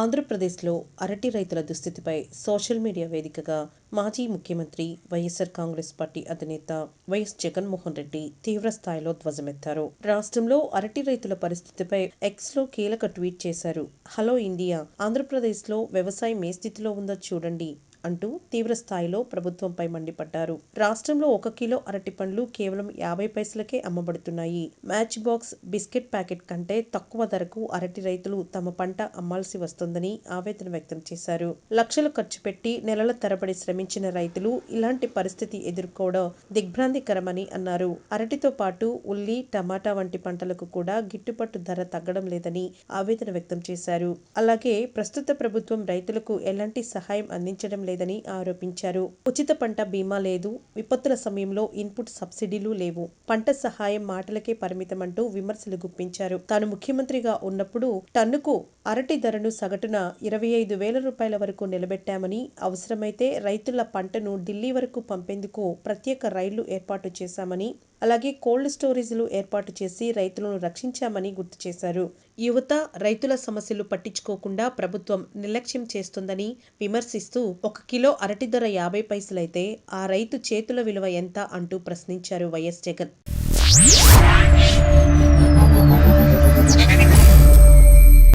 ఆంధ్రప్రదేశ్లో అరటి రైతుల దుస్థితిపై సోషల్ మీడియా వేదికగా మాజీ ముఖ్యమంత్రి వైఎస్సార్ కాంగ్రెస్ పార్టీ అధినేత వైఎస్ జగన్మోహన్ రెడ్డి తీవ్ర స్థాయిలో ధ్వజమెత్తారు. రాష్ట్రంలో అరటి రైతుల పరిస్థితిపై ఎక్స్లో కీలక ట్వీట్ చేశారు. హలో ఇండియా ఆంధ్రప్రదేశ్లో వ్యవసాయం ఏ స్థితిలో ఉందో చూడండి. అంటూ తీవ్ర స్థాయిలో ప్రభుత్వంపై మండిపడ్డారు. రాష్ట్రంలో ఒక కిలో అరటి పండ్లు కేవలం యాభై పైసలకే అమ్మబడుతున్నాయి. మ్యాచ్ బాక్స్ బిస్కెట్ ప్యాకెట్ కంటే తక్కువ ధరకు అరటి రైతులు తమ పంట అమ్మాల్సి వస్తుందని ఆవేదన వ్యక్తం చేశారు. లక్షలు ఖర్చు పెట్టి నెలల తరబడి శ్రమించిన రైతులు ఇలాంటి పరిస్థితి ఎదుర్కోవడం దిగ్భ్రాంతికరమని అన్నారు. అరటితో పాటు ఉల్లి టమాటా వంటి పంటలకు కూడా గిట్టుబాటు ధర తగ్గడం లేదని ఆవేదన వ్యక్తం చేశారు. అలాగే ప్రస్తుత ప్రభుత్వం రైతులకు ఎలాంటి సహాయం అందించడం లేదని ఆరోపించారు. ఉచిత పంట బీమా లేదు. విపత్తుల సమయంలో ఇన్పుట్ సబ్సిడీలు లేవు. పంట సహాయం మాటలకే పరిమితమంటూ విమర్శలు గుప్పించారు. తాను ముఖ్యమంత్రిగా ఉన్నప్పుడు టన్నుకు అరటి ధరను సగటున ఇరవై ఐదు వేల రూపాయల వరకు నిలబెట్టామని అవసరమైతే రైతుల పంటను ఢిల్లీ వరకు పంపేందుకు ప్రత్యేక రైళ్ళు ఏర్పాటు చేశామని అలాగే కోల్డ్ స్టోరేజీలు ఏర్పాటు చేసి రైతులను రక్షించామని గుర్తు చేశారు. యువత రైతుల సమస్యలు పట్టించుకోకుండా ప్రభుత్వం నిర్లక్ష్యం చేస్తుందని విమర్శిస్తూ ఒక కిలో అరటి ధర యాభై పైసలైతే ఆ రైతు చేతుల విలువ ఎంత అంటూ ప్రశ్నించారు వైఎస్ జగన్.